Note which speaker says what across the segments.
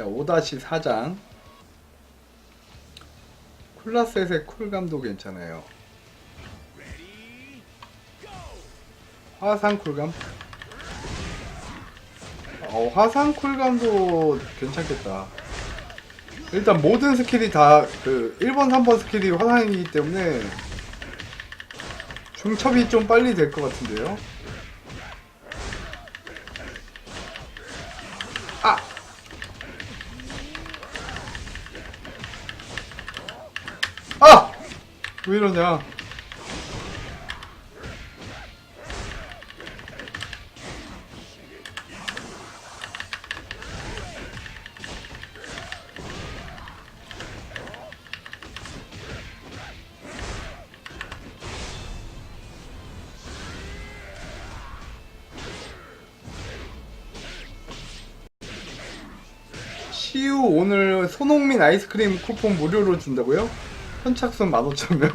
Speaker 1: 자, 5-4장. 쿨라셋의 쿨감도 괜찮아요. 화상 쿨감? 어, 화상 쿨감도 괜찮겠다. 일단 모든 스킬이 다 그 1번, 3번 스킬이 화상이기 때문에 중첩이 좀 빨리 될 것 같은데요. 왜 이러냐? 시우 오늘 손흥민 아이스크림 쿠폰 무료로 준다고요? 선착순 15,000명?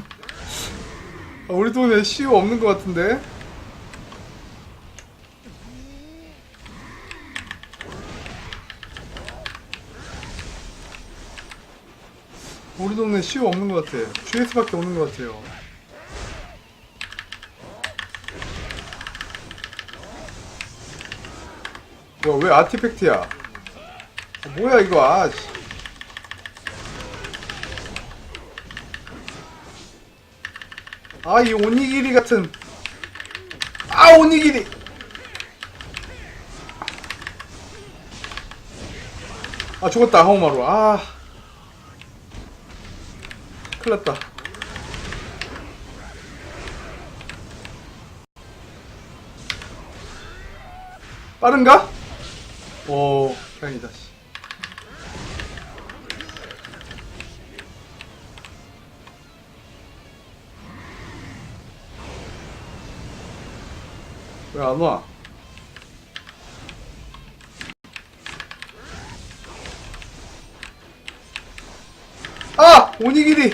Speaker 1: 아, 우리 동네 시우 없는 것 같은데? 우리 동네 시우 없는 것 같아. GS밖에 없는 것 같아요. 뭐야, 왜 아티팩트야? 아, 뭐야, 이거, 아, 씨. 아, 이 오니기리 같은. 아, 오니기리! 아, 죽었다, 하우마루. 아. 큰일 났다. 빠른가? 오, 다행이다, 씨. 왜 안 와? 아! 오니기리!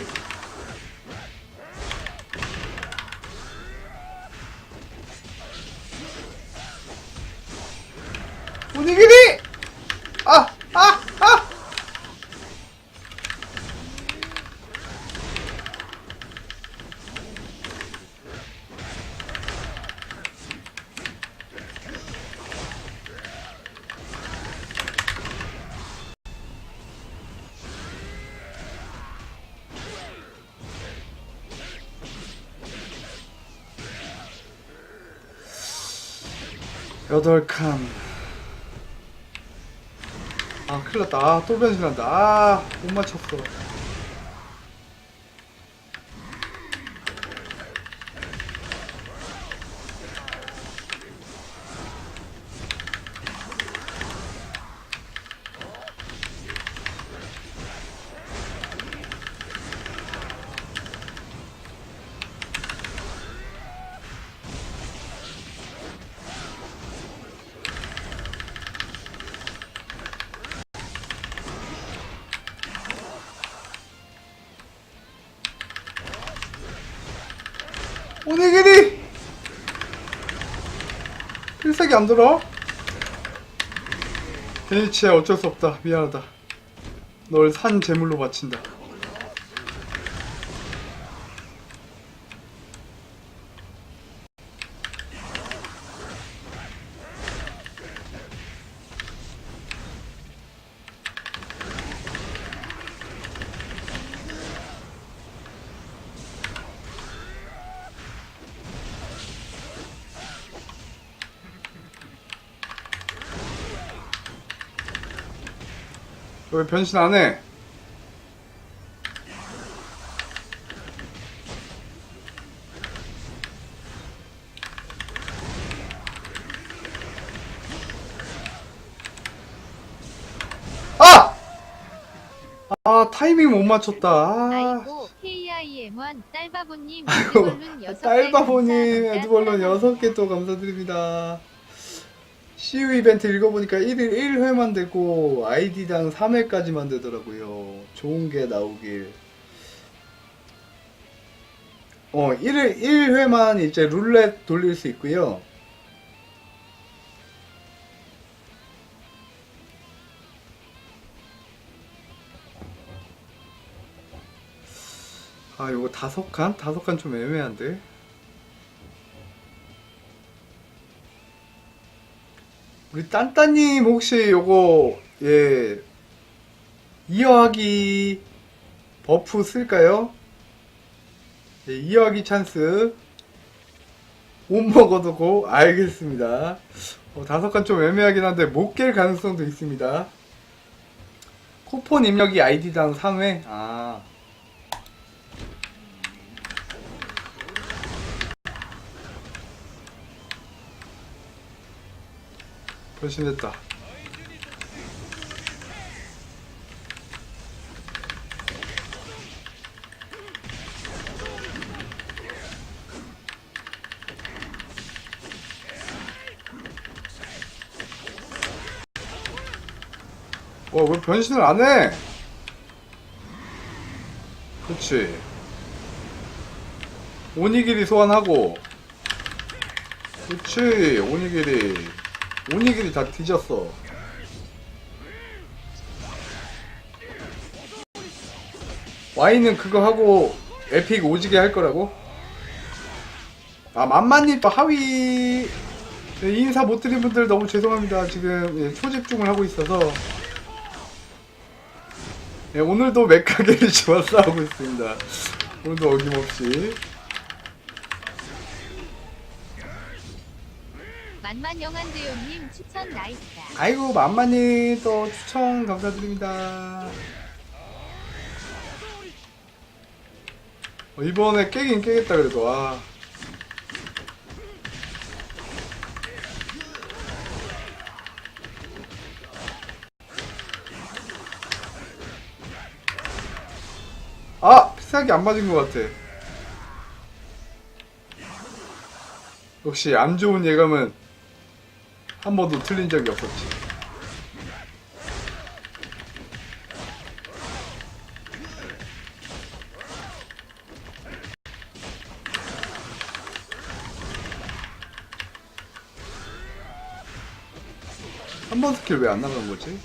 Speaker 1: 오니기리! 아! 아! 여덟 칸. 아, 큰일 났다. 아, 또 변신한다. 아, 못 맞췄어. 오니기리! 필살기 안 들어? 데니치야 어쩔 수 없다. 미안하다. 널 산 제물로 바친다. 왜 변신 안 해? 아! 아 타이밍 못 맞췄다. 아.
Speaker 2: 아이고 KIM1 딸바보님
Speaker 1: 아이고, 딸바보님. 에드벌런
Speaker 2: 사랑합니다.
Speaker 1: 6개 또 감사드립니다. CU 이벤트 읽어보니까 1일 1회만 되고 아이디당 3회까지만 되더라고요. 좋은 게 나오길. 어, 1일 1회만 이제 룰렛 돌릴 수 있고요. 아, 이거 다섯 칸? 다섯 칸 좀 애매한데? 우리 딴따님 혹시 요거 예 이어하기 버프 쓸까요? 예, 이어하기 찬스. 못 먹어도 고 알겠습니다. 어, 다섯 칸 좀 애매하긴 한데 못 깰 가능성도 있습니다. 쿠폰 입력이 아이디당 3회? 아 변신했다. 와, 왜 변신을 안 해? 그렇지. 오니기리 소환하고. 그렇지, 오니기리. 오니기리 다 뒤졌어. 와인은 그거 하고 에픽 오지게 할 거라고? 아 만만님 또 하위 네, 인사 못 드린 분들 너무 죄송합니다. 지금 예, 초집중을 하고 있어서 예, 오늘도 맥가게를 지원 싸우고 있습니다. 오늘도 어김없이
Speaker 2: 만만영한대요님 추천 나이스다.
Speaker 1: 아이고 만만님 또 추천 감사드립니다. 어, 이번에 깨긴 깨겠다 그래도 아. 아 비싸게 안 맞은 것 같아. 역시 안 좋은 예감은 한 번도 틀린 적이 없었지. 한 번 스킬 왜 안 나간 거지?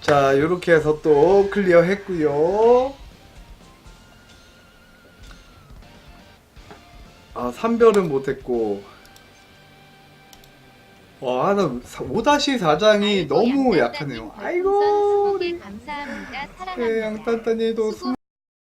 Speaker 1: 자, 이렇게 해서 또 클리어 했고요. 아, 3별은 못했고. 와, 나 5-4장이 너무 약하네요. 아이고,
Speaker 2: 감사합니다.
Speaker 1: 네,
Speaker 2: 사랑합니다.
Speaker 1: 양딴딴이도
Speaker 2: 수고